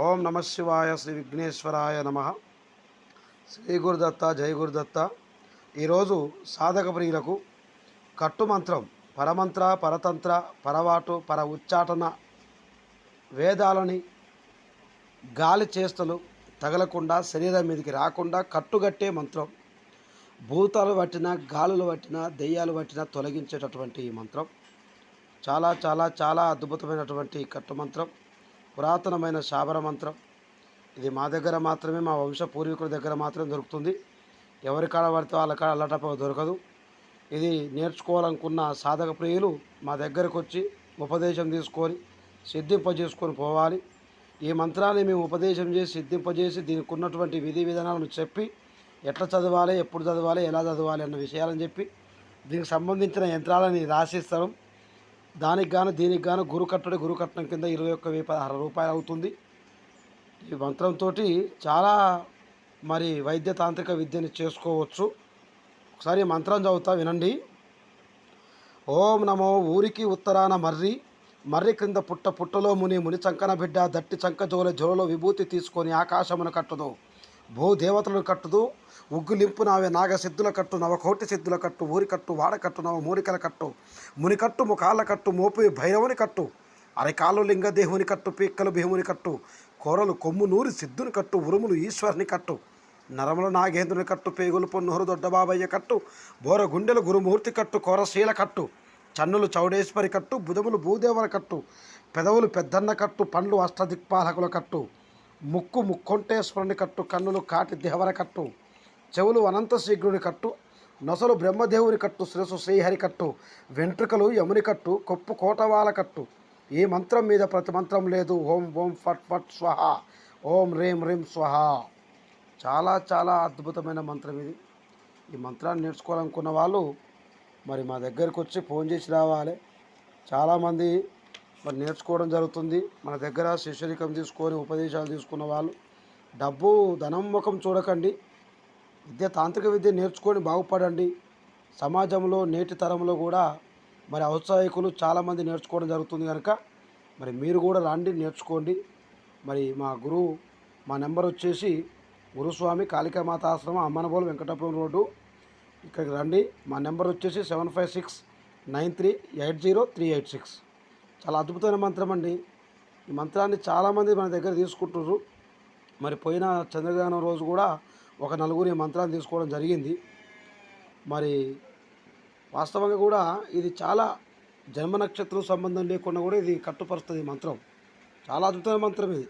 ఓం నమ శివాయ శ్రీ విఘ్నేశ్వరాయ నమ. శ్రీ గురుదత్త జై గురుదత్త. ఈరోజు సాధక ప్రియులకు కట్టు మంత్రం పరమంత్ర పరతంత్ర పరవాటు పర ఉచ్చాటన వేదాలని గాలి చేష్టలు తగలకుండా శరీరం మీదకి రాకుండా కట్టుగట్టే మంత్రం భూతాలు పట్టిన గాలులు పట్టిన దెయ్యాలు పట్టిన తొలగించేటటువంటి ఈ మంత్రం. చాలా చాలా చాలా అద్భుతమైనటువంటి కట్టు మంత్రం పురాతనమైన శాబర మంత్రం. ఇది మా దగ్గర మాత్రమే మా వంశ పూర్వీకుల దగ్గర మాత్రమే దొరుకుతుంది. ఎవరి కాడ పడితే వాళ్ళ కాడ అల్లటప్ప దొరకదు. ఇది నేర్చుకోవాలనుకున్న సాధక ప్రియులు మా దగ్గరకు వచ్చి ఉపదేశం తీసుకొని సిద్ధింపజేసుకొని పోవాలి. ఈ మంత్రాన్ని మేము ఉపదేశం చేసి సిద్ధింపజేసి దీనికి ఉన్నటువంటి విధి విధానాలను చెప్పి ఎట్లా చదవాలి ఎప్పుడు చదవాలి ఎలా చదవాలి అన్న విషయాలను చెప్పి దీనికి సంబంధించిన యంత్రాలని రాసిస్తాం దానికి గాను దీనికి గాను గురు కట్టడి గురు కట్టడం కింద ఇరవై ఒక్క వెయ్యి పదహారు రూపాయలు అవుతుంది. ఈ మంత్రంతో చాలా మరి వైద్య తాంత్రిక విద్యని చేసుకోవచ్చు. ఒకసారి మంత్రం చదువుతా వినండి. ఓం నమో ఊరికి ఉత్తరాన మర్రి మర్రి క్రింద పుట్ట పుట్టలో ముని ముని చంకన బిడ్డ దట్టి చంక జోల జోలలో విభూతి తీసుకొని ఆకాశమును కట్టదు భూదేవతలను కట్టుదు ఉగ్గులింపు నావే నాగసిద్ధుల కట్టు నవకోటి సిద్ధుల కట్టు ఊరి కట్టు వాడ కట్టు నవ మూలికల కట్టు ముని కట్టు ముఖాల కట్టు మోపి భైరవుని కట్టు అరికాలు లింగదేహుని కట్టు పీక్కలు భీముని కట్టు కోరలు కొమ్ము నూరి సిద్ధుని కట్టు ఉరుములు ఈశ్వరుని కట్టు నరముల నాగేంద్రుని కట్టు పేగులు పొన్నూరు దొడ్డబాబయ్య కట్టు బోర గుండెలు గురుమూర్తి కట్టు కోరశీల కట్టు చన్నులు చౌడేశ్వరి కట్టు బుధములు భూదేవల కట్టు పెదవులు పెద్దన్న కట్టు పండ్లు అష్టదిక్పాలకుల కట్టు ముక్కు ముక్కొంటేశ్వరుని కట్టు కన్నులు కాటి దేవర కట్టు చెవులు అనంత శీఘ్రుని కట్టు నొసలు బ్రహ్మదేవుని కట్టు శిరసు శ్రీహరి కట్టు వెంట్రుకలు యముని కట్టు కొప్పు కోటవాల కట్టు. ఈ మంత్రం మీద ప్రతి మంత్రం లేదు. ఓం ఓం ఫట్ ఫట్ స్వహ. ఓం రేం రీం స్వహ. చాలా చాలా అద్భుతమైన మంత్రం ఇది. ఈ మంత్రాన్ని నేర్చుకోవాలనుకున్న వాళ్ళు మరి మా దగ్గరికి వచ్చి ఫోన్ చేసి రావాలి. చాలామంది మరి నేర్చుకోవడం జరుగుతుంది. మన దగ్గర శిష్యరికం తీసుకొని ఉపదేశాలు తీసుకున్న వాళ్ళు. డబ్బు ధనం ముఖం చూడకండి. విద్య తాంత్రిక విద్య నేర్చుకొని బాగుపడండి. సమాజంలో నేటి తరంలో కూడా మరి ఔత్సాహికులు చాలామంది నేర్చుకోవడం జరుగుతుంది కనుక మరి మీరు కూడా రండి నేర్చుకోండి. మరి మా గురువు మా నెంబర్ వచ్చేసి గురుస్వామి కాళికామాత ఆశ్రమం అమ్మనబోలు వెంకటాపురం రోడ్డు. ఇక్కడికి రండి. మా నెంబర్ వచ్చేసి seven five six nine three eight zero three eight six. చాలా అద్భుతమైన మంత్రం అండి. ఈ మంత్రాన్ని చాలామంది మన దగ్గర తీసుకుంటున్నారు. మరి పోయిన చంద్రగ్రహణం రోజు కూడా ఒక నలుగురు ఈ మంత్రాన్ని తీసుకోవడం జరిగింది. మరి వాస్తవంగా కూడా ఇది చాలా జన్మ నక్షత్రం సంబంధం లేకుండా కూడా ఇది కట్టుపరుస్తుంది ఈ మంత్రం. చాలా అద్భుతమైన మంత్రం ఇది.